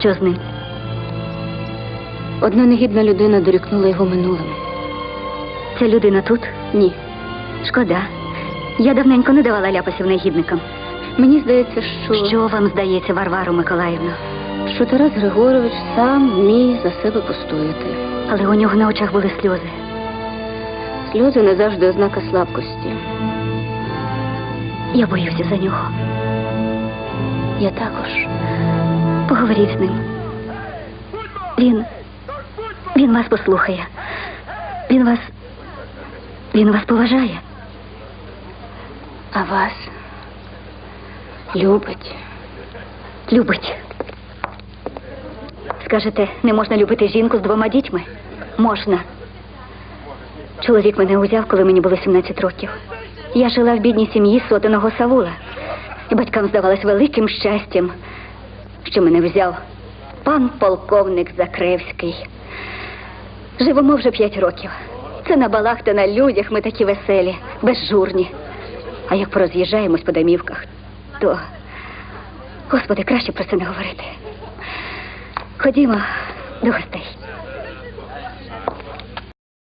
Що з ним? Одна негідна людина дорікнула його минулим. Ця людина тут? Ні. Шкода. Я давненько не давала ляпасів негідникам. Мені здається, що, Що вам здається, Варвару Миколаївна? що Тарас Григорович сам вміє за себе постояти. Але у нього на очах були сльози. Сльози не завжди ознака слабкості. Я боюся за нього. Я також. Поговоріть з ним. Він. Він вас послухає. Він вас. Він вас поважає. А вас любить. Любить. Скажете, не можна любити жінку з двома дітьми? Можна. Чоловік мене узяв, коли мені було 17 років. Я жила в бідній сім'ї сотеного Савула. І батькам здавалось великим щастям, що мене взяв пан полковник Закревський. Живемо вже п'ять років. Це на балах та на людях ми такі веселі, безжурні. А як пороз'їжджаємось по домівках, то Господи, краще про це не говорити. Ходімо до гостей.